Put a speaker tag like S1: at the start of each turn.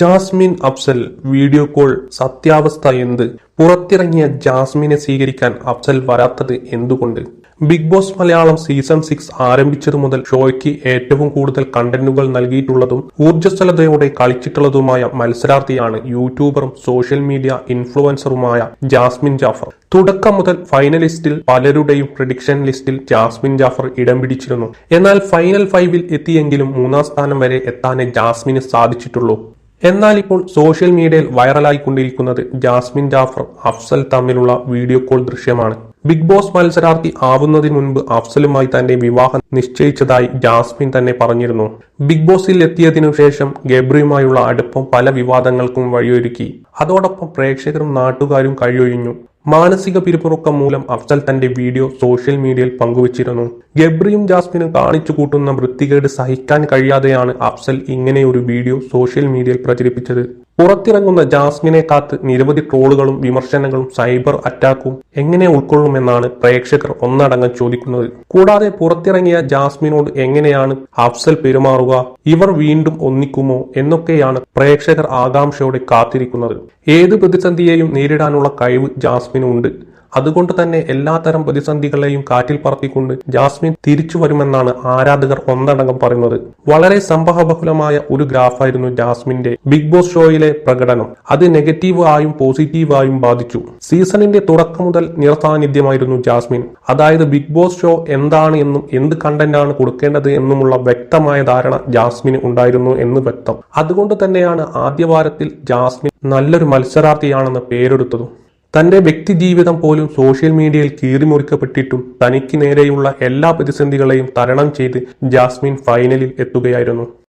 S1: Jasmine Afsal video call സത്യാവസ്ഥ എന്ത്? പുറത്തിറങ്ങിയ ജാസ്മിനെ സ്വീകരിക്കാൻ അഫ്സൽ വരാത്തത് എന്തുകൊണ്ട്? Big Boss Malayalam season six ആരംഭിച്ചതു മുതൽ ഷോയ്ക്ക് ഏറ്റവും കൂടുതൽ കണ്ടന്റുകൾ നൽകിയിട്ടുള്ളതും ഊർജസ്വലതയോടെ കളിച്ചിട്ടുള്ളതുമായ മത്സരാർത്ഥിയാണ് യൂട്യൂബറും സോഷ്യൽ മീഡിയ ഇൻഫ്ലുവൻസറുമായ ജാസ്മിൻ ജാഫർ. തുടക്കം മുതൽ ഫൈനലിസ്റ്റിൽ പലരുടെയും പ്രഡിക്ഷൻ ലിസ്റ്റിൽ ജാസ്മിൻ ജാഫർ ഇടം പിടിച്ചിരുന്നു. എന്നാൽ ഫൈനൽ ഫൈവിൽ എത്തിയെങ്കിലും മൂന്നാം സ്ഥാനം വരെ എത്താനേ ജാസ്മിന് സാധിച്ചിട്ടുള്ളൂ. എന്നാൽ ഇപ്പോൾ സോഷ്യൽ മീഡിയയിൽ വൈറലായിക്കൊണ്ടിരിക്കുന്നത് ജാസ്മിൻ ജാഫർ അഫ്സൽ തമ്മിലുള്ള വീഡിയോ കോൾ ദൃശ്യമാണ്. ബിഗ് ബോസ് മത്സരാർത്ഥി ആവുന്നതിന് മുൻപ് അഫ്സലുമായി തന്റെ വിവാഹം നിശ്ചയിച്ചതായി ജാസ്മിൻ തന്നെ പറഞ്ഞിരുന്നു. ബിഗ് ബോസിൽ എത്തിയതിനു ശേഷം ഗബ്രിയുമായുള്ള അടുപ്പം പല വിവാദങ്ങൾക്കും വഴിയൊരുക്കി. അതോടൊപ്പം പ്രേക്ഷകരും നാട്ടുകാരും കഴിയൊഴിഞ്ഞു മാനസിക പിരിമുറുക്കം മൂലം അഫ്സൽ തന്റെ വീഡിയോ സോഷ്യൽ മീഡിയയിൽ പങ്കുവച്ചിരുന്നു. ഗബ്രിയും ജാസ്മിനും കാണിച്ചു കൂട്ടുന്ന വൃത്തികേട് സഹിക്കാൻ കഴിയാതെയാണ് അഫ്സൽ ഇങ്ങനെ ഒരു വീഡിയോ സോഷ്യൽ മീഡിയയിൽ പ്രചരിപ്പിച്ചത്. പുറത്തിറങ്ങുന്ന ജാസ്മിനെ കാത്ത് നിരവധി ട്രോളുകളും വിമർശനങ്ങളും സൈബർ അറ്റാക്കും എങ്ങനെ ഉൾക്കൊള്ളുമെന്നാണ് പ്രേക്ഷകർ ഒന്നടങ്കം ചോദിക്കുന്നത്. കൂടാതെ പുറത്തിറങ്ങിയ ജാസ്മിനോട് എങ്ങനെയാണ് അഫ്സൽ പെരുമാറുക ഇവർ വീണ്ടും ഒന്നിക്കുമോ എന്നൊക്കെയാണ് പ്രേക്ഷകർ ആകാംക്ഷയോടെ കാത്തിരിക്കുന്നത്. ഏത് പ്രതിസന്ധിയെയും നേരിടാനുള്ള കഴിവ് ജാസ്മിനുണ്ട്. അതുകൊണ്ട് തന്നെ എല്ലാത്തരം പ്രതിസന്ധികളെയും കാറ്റിൽ പറത്തിക്കൊണ്ട് ജാസ്മിൻ തിരിച്ചു വരുമെന്നാണ് ആരാധകർ ഒന്നടങ്കം പറയുന്നത്. വളരെ സംഭവബഹുലമായ ഒരു ഗ്രാഫായിരുന്നു ജാസ്മിന്റെ ബിഗ് ബോസ് ഷോയിലെ പ്രകടനം. അത് നെഗറ്റീവ് ആയും പോസിറ്റീവായും ബാധിച്ചു. സീസണിന്റെ തുടക്കം മുതൽ നിറസാന്നിധ്യമായിരുന്നു ജാസ്മിൻ. അതായത് ബിഗ് ബോസ് ഷോ എന്താണ് എന്നും എന്ത് കണ്ടന്റ് ആണ് കൊടുക്കേണ്ടത് എന്നുമുള്ള വ്യക്തമായ ധാരണ ജാസ്മിന് ഉണ്ടായിരുന്നു എന്ന് വ്യക്തം. അതുകൊണ്ട് തന്നെയാണ് ആദ്യവാരത്തിൽ ജാസ്മിൻ നല്ലൊരു മത്സരാർത്ഥിയാണെന്ന് പേരെടുത്തതും. തന്റെ വ്യക്തിജീവിതം പോലും സോഷ്യൽ മീഡിയയിൽ കീറിമുറിക്കപ്പെട്ടിട്ടും തനിക്ക് നേരെയുള്ള എല്ലാ പ്രതിസന്ധികളെയും തരണം ചെയ്ത് ജാസ്മിൻ ഫൈനലിൽ എത്തുകയായിരുന്നു.